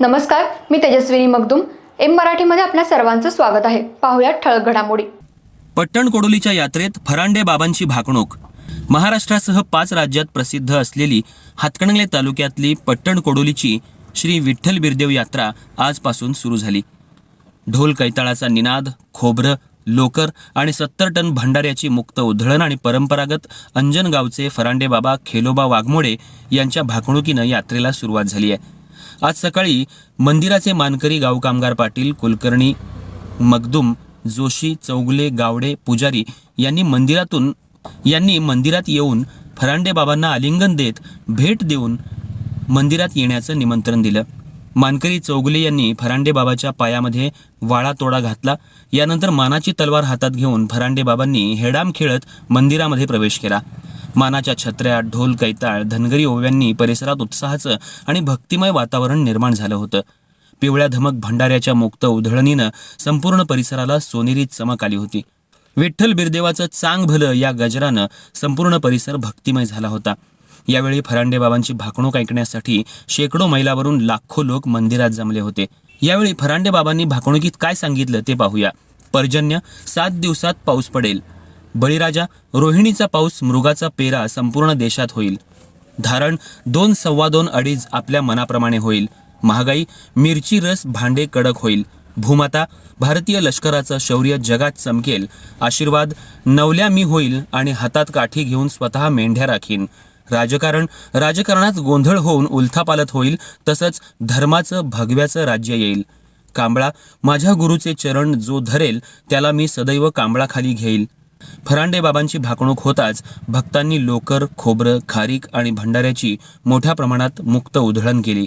नमस्कार मी तेजस्विनी मगदुम. एम मराठीमध्ये आपल्या सर्वांचं स्वागत आहे. पाहुयात ठळक घडामोडी. पट्टण कोडोलीच्या यात्रेत फरांडे बाबांची भाकणूक. महाराष्ट्रासह पाच राज्यात प्रसिद्ध असलेली हातकणंगले तालुक्यातली पट्टण कोडोलीची श्री विठ्ठल बिरदेव यात्रा आजपासून सुरू झाली. ढोल कैताळाचा निनाद खोबरं लोकर आणि सत्तर टन भंडाऱ्याची मुक्त उधळण आणि परंपरागत अंजन गावचे फरांडे बाबा खेलोबा वाघमोडे यांच्या भाकणुकीनं यात्रेला सुरुवात झाली आहे. आज सकाळी मंदिराचे मानकरी गाव कामगार पाटील कुलकर्णी मगदुम जोशी चौगले गावडे पुजारी यांनी मंदिरातून यांनी मंदिरात येऊन फरांडे बाबांना आलिंगन देत भेट देऊन मंदिरात येण्याचं निमंत्रण दिलं. मानकरी चौगुले यांनी फरांडे बाबाच्या पायामध्ये वाळा तोडा घातला. यानंतर मानाची तलवार हातात घेऊन फरांडे बाबांनी हेडाम खेळत मंदिरामध्ये प्रवेश केला. मानाच्या छत्र्या ढोल कैताळ धनगरी ओव्यांनी परिसरात उत्साहाचं आणि भक्तिमय वातावरण निर्माण झालं होतं. पिवळ्या धमक भंडाऱ्याच्या मुक्त उधळणीनं संपूर्ण परिसराला सोनेरी चमक आली होती. विठ्ठल बिरदेवाचं चांग भलं या गजरानं संपूर्ण परिसर भक्तिमय झाला होता. यावेळी फरांडे बाबांची भाकणूक ऐकण्यासाठी शेकडो मैलावरून लाखो लोक मंदिरात जमले होते. यावेळी फरांडे बाबांनी भाकणुकीत काय सांगितलं ते पाहूया. पर्जन्य सात दिवसात पाऊस पडेल. बळीराजा रोहिणीचा पाऊस मृगाचा पेरा संपूर्ण देशात होईल. धारण दोन सव्वा दोन अडीच आपल्या मनाप्रमाणे होईल. महागाई मिरची रस भांडे कडक होईल. भूमाता भारतीय लष्कराचं शौर्य जगात चमकेल. आशीर्वाद नवल्या मी होईल आणि हातात काठी घेऊन स्वतः मेंढ्या राखीन. राजकारण राजकारणात गोंधळ होऊन उलथापालत होईल तसंच धर्माचं भगव्याचं राज्य येईल. कांबळा माझ्या गुरुचे चरण जो धरेल त्याला मी सदैव कांबळाखाली घेईल. फरांडे बाबांची भाकणूक होताच भक्तांनी लोकर खोबरं खारीक आणि भंडाऱ्याची मोठ्या प्रमाणात मुक्त उधळण केली.